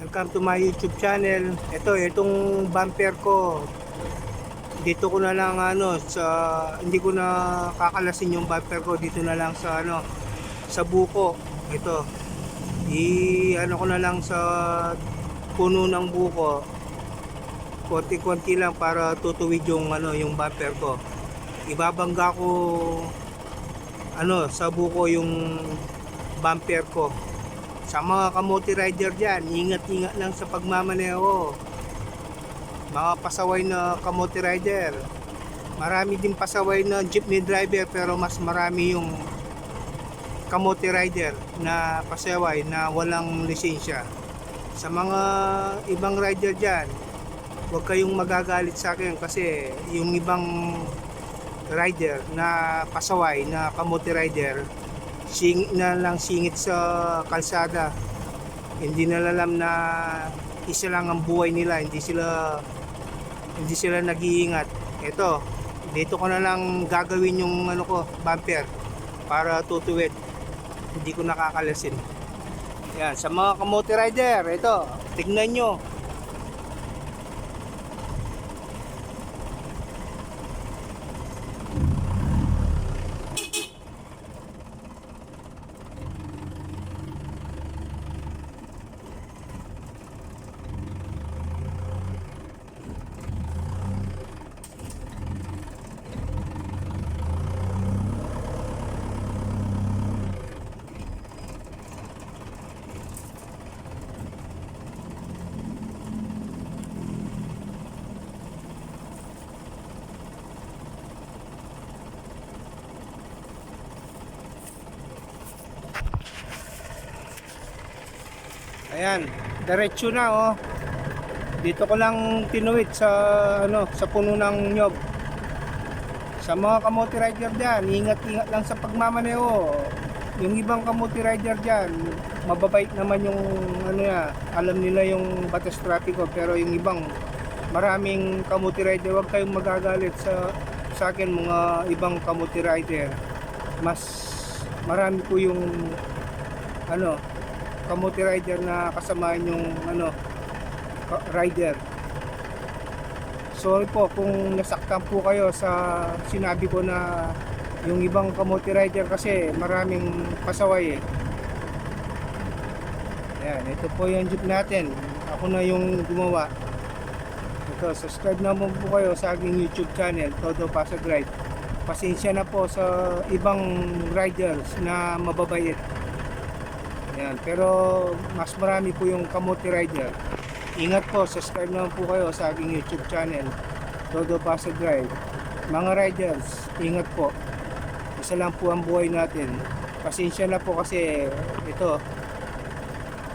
Welcome to my YouTube channel. Ito, itong bumper ko. Dito ko na lang ano sa hindi ko na kakalasin yung bumper ko dito na lang sa ano sa buko. Ito. I ano ko na lang sa puno ng buko. Konti-konti lang para tutuwid yung ano yung bumper ko. Ibabangga ko ano sa buko yung bumper ko. Sa mga kamote rider dyan, ingat-ingat lang sa pagmamaneho. Mga pasaway na kamote rider. Marami din pasaway na jeepney driver pero mas marami yung kamote rider na pasaway na walang lisensya. Sa mga ibang rider dyan, huwag kayong magagalit sa akin kasi yung ibang rider na pasaway na kamote rider sing na lang singit sa kalsada. Hindi na alam na isa lang ang buhay nila. Hindi sila hindi sila nag-iingat. Ito dito ko na lang gagawin yung ano ko bumper para tutuwid. Hindi ko nakakalasin. Yan sa mga kamote rider ito tignan nyo Ayan, diretso na oh. Dito ko lang tinuwid sa ano, sa puno ng nyog. Sa mga kamote rider diyan, ingat-ingat lang sa pagmamaneho. Yung ibang kamote rider diyan, mababait naman yung ano ya, alam nila yung batas trapiko pero yung ibang maraming kamote rider, wag kayong magagalit sa sa akin mga ibang kamote rider. Mas marami po yung ano, kamote rider na kasamaan yung ano rider. Sorry po kung nasaktan po kayo sa sinabi ko na yung ibang kamote rider kasi maraming pasaway eh. Ayan, ito po yung jeep natin. Ako na yung gumawa. Ito, subscribe naman po kayo sa aking YouTube channel, Todo Pasag Ride. Pasensya na po sa ibang riders na mababait. Ayan, pero mas marami po yung kamote rider. Ingat po, subscribe naman po kayo sa aking YouTube channel, Todo Pasag Drive. Mga riders, ingat po. Isa lang po ang buhay natin. Pasensya na po kasi ito.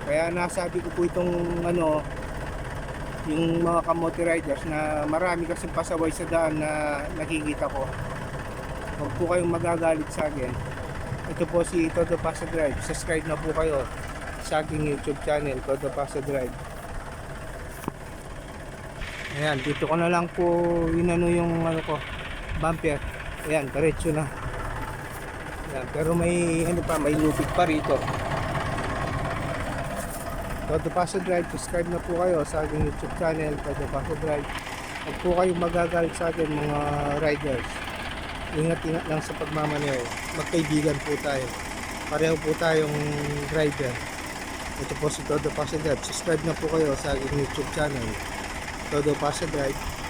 Kaya nasabi ko po itong ano, yung mga kamote riders na marami kasing pasaway sa daan na nakikita ko. Huwag po kayong magagalit sa akin. Ito po si Todo Pasa Drive. Subscribe na po kayo sa aking YouTube channel, Todo Pasa Drive. Ayan, dito ko na lang po inano yung ano ko, bumper. Ayan, diretso na. Ayan, pero may ano pa, may lupit pa rito. Todo Paso Drive, subscribe na po kayo sa aking YouTube channel, Todo Paso Drive. Huwag po kayong magagalit sa akin mga riders. Ingat-ingat lang sa pagmamaneho. Magkaibigan po tayo. Pareho po tayong rider. Ito po si Todo Paso Drive. Subscribe na po kayo sa aking YouTube channel. Todo Paso Drive.